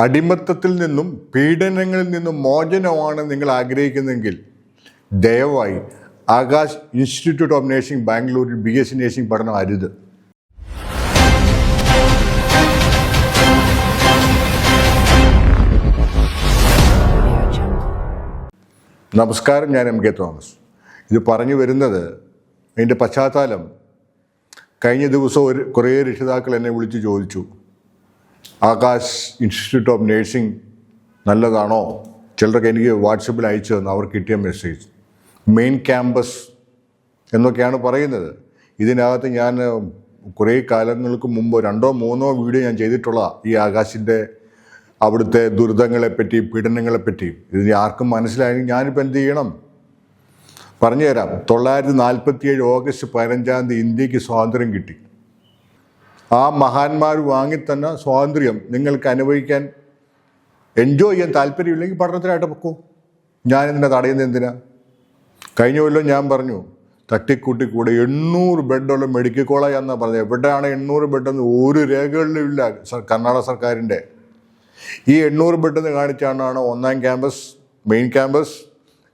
അടിമത്തത്തിൽ നിന്നും പീഡനങ്ങളിൽ നിന്നും മോചനമാണ് നിങ്ങൾ ആഗ്രഹിക്കുന്നതെങ്കിൽ ദയവായി ആകാശ് ഇൻസ്റ്റിറ്റ്യൂട്ട് ഓഫ് നേഴ്സിംഗ് ബാംഗ്ലൂരിൽ ബി എസ് സി നേഴ്സിംഗ് പഠനം അരുത്. നമസ്കാരം ഞാൻ എം കെ തോമസ്. ഇത് പറഞ്ഞു വരുന്നത് അതിന്റെ പശ്ചാത്തലം. കഴിഞ്ഞ ദിവസം ഒരു കുറേ രക്ഷിതാക്കൾ എന്നെ വിളിച്ച് ചോദിച്ചു. ആകാശ് ഇൻസ്റ്റിറ്റ്യൂട്ട് ഓഫ് നേഴ്സിംഗ് നല്ലതാണോ? ചിലർക്ക് എനിക്ക് വാട്സപ്പിൽ അയച്ചു തന്നു അവർ കിട്ടിയ മെസ്സേജ് മെയിൻ ക്യാമ്പസ് എന്നൊക്കെയാണ് പറയുന്നത്. ഇതിനകത്ത് ഞാൻ കുറേ കാലങ്ങൾക്ക് മുമ്പ് രണ്ടോ മൂന്നോ വീഡിയോ ഞാൻ ചെയ്തിട്ടുള്ള ഈ ആകാശിന്റെ അവിടുത്തെ ദുരിതങ്ങളെപ്പറ്റി പീഡനങ്ങളെപ്പറ്റി ഇതിന് ആർക്കും മനസ്സിലായെങ്കിൽ ഞാനിപ്പോൾ എന്ത് ചെയ്യണം? പറഞ്ഞുതരാം. തൊള്ളായിരത്തി നാൽപ്പത്തി ഏഴ് ഓഗസ്റ്റ് പതിനഞ്ചാം തീയതി ഇന്ത്യയ്ക്ക് സ്വാതന്ത്ര്യം കിട്ടി. ആ മഹാന്മാർ വാങ്ങിത്തന്ന സ്വാതന്ത്ര്യം നിങ്ങൾക്ക് അനുഭവിക്കാൻ എൻജോയ് ചെയ്യാൻ താല്പര്യമില്ലെങ്കിൽ പഠനത്തിനായിട്ട് പൊക്കോ. ഞാൻ ഇതിനെ തടയുന്നത് എന്തിനാ? കഴിഞ്ഞ കൊല്ലം ഞാൻ പറഞ്ഞു തട്ടിക്കൂട്ടി കൂടെ എണ്ണൂറ് ബെഡുള്ള മെഡിക്കൽ കോളേജ് എന്നാ പറഞ്ഞത്. എവിടെയാണ് എണ്ണൂറ് ബെഡെന്ന്? ഒരു രേഖകളിലും ഇല്ല. കർണാടക സർക്കാരിന്റെ. ഈ എണ്ണൂറ് ബെഡെന്ന് കാണിച്ചാണ് ഒന്നാം ക്യാമ്പസ് മെയിൻ ക്യാമ്പസ്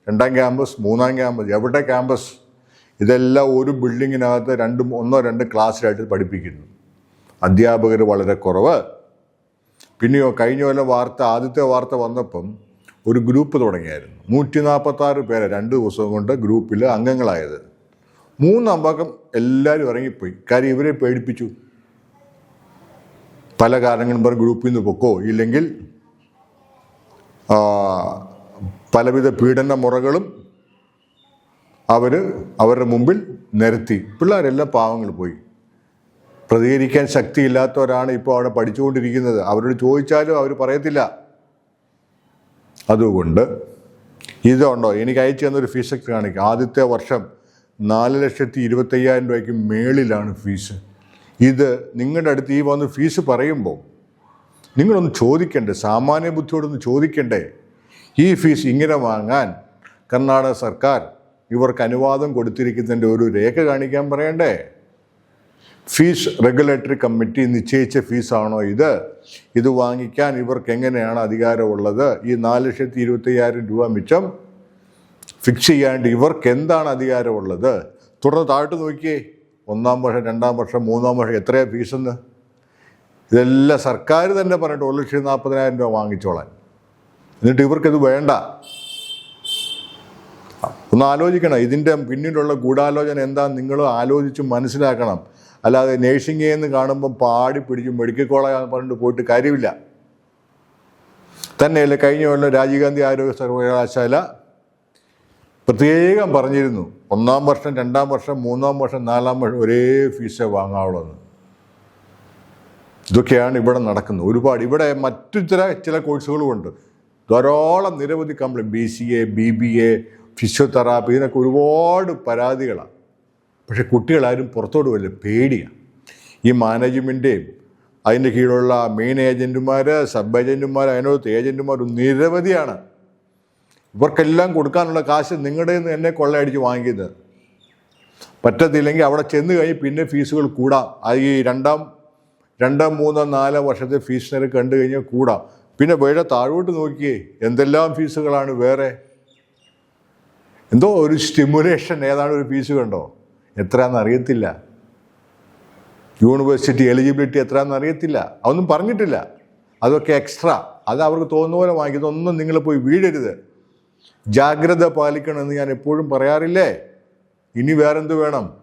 രണ്ടാം ക്യാമ്പസ് മൂന്നാം ക്യാമ്പസ് എവിടെ ക്യാമ്പസ്? ഇതെല്ലാം ഒരു ബിൽഡിങ്ങിനകത്ത് രണ്ടും ഒന്നോ രണ്ട് ക്ലാസ്സിലായിട്ട് പഠിപ്പിക്കുന്നു. അധ്യാപകർ വളരെ കുറവ്. പിന്നെയോ കഴിഞ്ഞ കൊല്ലം വാർത്ത ആദ്യത്തെ വാർത്ത വന്നപ്പം ഒരു ഗ്രൂപ്പ് തുടങ്ങിയായിരുന്നു. നൂറ്റി നാൽപ്പത്തി ആറ് പേരെ രണ്ട് ദിവസം കൊണ്ട് ഗ്രൂപ്പിൽ അംഗങ്ങളായത്. മൂന്നാം ഭാഗം എല്ലാവരും ഇറങ്ങിപ്പോയി. കാര്യം ഇവരെ പേടിപ്പിച്ചു. പല കാരണങ്ങളും പറഞ്ഞ് ഗ്രൂപ്പിൽ നിന്ന് പൊക്കോ? ഇല്ലെങ്കിൽ പലവിധ പീഡന മുറകളും അവർ അവരുടെ മുമ്പിൽ നിരത്തി. പിള്ളേരെല്ലാം പാവങ്ങൾ പോയി. പ്രതികരിക്കാൻ ശക്തിയില്ലാത്തവരാണ് ഇപ്പോൾ അവിടെ പഠിച്ചുകൊണ്ടിരിക്കുന്നത്. അവരോട് ചോദിച്ചാലും അവർ പറയത്തില്ല. അതുകൊണ്ട് ഇതുണ്ടോ? എനിക്ക് അയച്ചു തന്നൊരു ഫീസ് കാണിക്കുക ആദ്യത്തെ വർഷം നാല് ലക്ഷത്തി ഇരുപത്തയ്യായിരം രൂപയ്ക്ക് മേളിലാണ് ഫീസ് ഇത് നിങ്ങളുടെ അടുത്ത് ഈ വന്ന് ഫീസ് പറയുമ്പോൾ നിങ്ങളൊന്ന് ചോദിക്കണ്ടേ? സാമാന്യ ബുദ്ധിയോടൊന്ന് ചോദിക്കണ്ടേ? ഈ ഫീസ് ഇങ്ങനെ വാങ്ങാൻ കർണാടക സർക്കാർ ഇവർക്ക് അനുവാദം കൊടുത്തിരിക്കുന്നതിന്റെ ഒരു രേഖ കാണിക്കാൻ പറയണ്ടേ? ഫീസ് റെഗുലേറ്ററി കമ്മിറ്റി നിശ്ചയിച്ച ഫീസാണോ ഇത്? ഇത് വാങ്ങിക്കാൻ ഇവർക്ക് എങ്ങനെയാണ് അധികാരമുള്ളത്? ഈ നാല് ലക്ഷത്തി ഇരുപത്തയ്യായിരം രൂപ മിച്ചം ഫിക്സ് ചെയ്യാണ്ട് ഇവർക്ക് എന്താണ് അധികാരമുള്ളത്? തുടർന്ന് താഴ്ത്തു നോക്കിയേ. ഒന്നാം വർഷം രണ്ടാം വർഷം മൂന്നാം വർഷം എത്രയാണ് ഫീസെന്ന്? ഇതെല്ലാം സർക്കാർ തന്നെ പറഞ്ഞിട്ട് ഒരു ലക്ഷത്തി നാൽപ്പതിനായിരം രൂപ വാങ്ങിച്ചോളാൻ. എന്നിട്ട് ഇവർക്കിത് വേണ്ട. ഒന്ന് ആലോചിക്കണം. ഇതിന്റെ പിന്നിലുള്ള ഗൂഢാലോചന എന്താ നിങ്ങൾ ആലോചിച്ച് മനസ്സിലാക്കണം. അല്ലാതെ നേഴ്സിംഗ് എന്ന് കാണുമ്പം പാടി പിടിച്ച് മെഡിക്കൽ കോളേജ് പറഞ്ഞിട്ട് പോയിട്ട് കാര്യമില്ല. തന്നെയല്ല കഴിഞ്ഞ കൊല്ലം രാജീവ് ഗാന്ധി ആരോഗ്യ സർവകലാശാല പ്രത്യേകം പറഞ്ഞിരുന്നു. ഒന്നാം വർഷം രണ്ടാം വർഷം മൂന്നാം വർഷം നാലാം വർഷം ഒരേ ഫീസേ വാങ്ങാവുള്ളൂ ഇതൊക്കെയാണ് ഇവിടെ നടക്കുന്നത്. ഒരുപാട് ഇവിടെ മറ്റു ചില ചില കോഴ്സുകളും ഉണ്ട്. ധാരാളം നിരവധി complaint B C A B B A physiotherapy ഇതിനൊക്കെ ഒരുപാട് പരാതികളാണ് പക്ഷെ കുട്ടികളാരും പുറത്തോട്ട് വരില്ല പേടിയാണ് ഈ മാനേജ്മെന്റേയും അതിന്റെ കീഴിലുള്ള മെയിൻ ഏജന്റുമാർ സബ് ഏജന്റുമാർ അതിനകത്ത് ഏജന്റുമാർ നിരവധിയാണ്. ഇവർക്കെല്ലാം കൊടുക്കാനുള്ള കാശ് നിങ്ങളുടെ നിന്ന് എന്നെ കൊള്ളയടിച്ച് വാങ്ങിക്കുന്നത് പറ്റത്തില്ലെങ്കിൽ അവിടെ ചെന്ന് കഴിഞ്ഞ് പിന്നെ ഫീസുകൾ കൂടാം. അത് ഈ രണ്ടാം രണ്ടാം മൂന്നോ നാലോ വർഷത്തെ ഫീസ് നിരക്ക് കണ്ടു കഴിഞ്ഞാൽ കൂടാം. പിന്നെ വേറെ താഴോട്ട് നോക്കിയേ എന്തെല്ലാം ഫീസുകളാണ് വേറെ? എന്തോ ഒരു സ്റ്റിമുലേഷൻ ഏതാണ് ഒരു ഫീസ് കണ്ടോ? എത്രയാണെന്ന് അറിയത്തില്ല. യൂണിവേഴ്സിറ്റി എലിജിബിലിറ്റി എത്രയാണെന്ന് അറിയത്തില്ല. അതൊന്നും പറഞ്ഞിട്ടില്ല. അതൊക്കെ എക്സ്ട്രാ അത് അവർക്ക് തോന്നുന്ന പോലെ വാങ്ങിക്കുന്നൊന്നും നിങ്ങൾ പോയി വീഴരുത്. ജാഗ്രത പാലിക്കണമെന്ന് ഞാൻ എപ്പോഴും പറയാറില്ലേ? ഇനി വേറെന്ത് വേണം?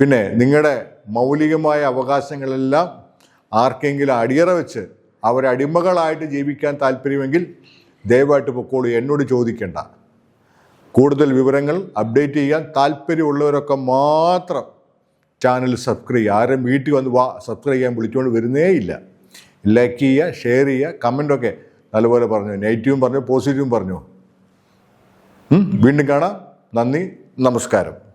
പിന്നെ നിങ്ങളുടെ മൗലികമായ അവകാശങ്ങളെല്ലാം ആർക്കെങ്കിലും അടിയറ വെച്ച് അവരടിമകളായിട്ട് ജീവിക്കാൻ താല്പര്യമെങ്കിൽ ദയവായിട്ട് പൊക്കോളൂ. എന്നോട് ചോദിക്കേണ്ട. കൂടുതൽ വിവരങ്ങൾ അപ്ഡേറ്റ് ചെയ്യാൻ താല്പര്യമുള്ളവരൊക്കെ മാത്രം ചാനൽ സബ്സ്ക്രൈബ് ചെയ്യുക. ആരും വീട്ടിൽ വന്ന് വാ സബ്സ്ക്രൈബ് ചെയ്യാൻ വിളിച്ചുകൊണ്ട് വരുന്നേ ഇല്ല. ലൈക്ക് ചെയ്യുക ഷെയർ ചെയ്യുക കമന്റൊക്കെ നല്ലപോലെ പറഞ്ഞു. നെഗറ്റീവും പറഞ്ഞു പോസിറ്റീവും പറഞ്ഞു. വീണ്ടും കാണാം. നന്ദി നമസ്കാരം.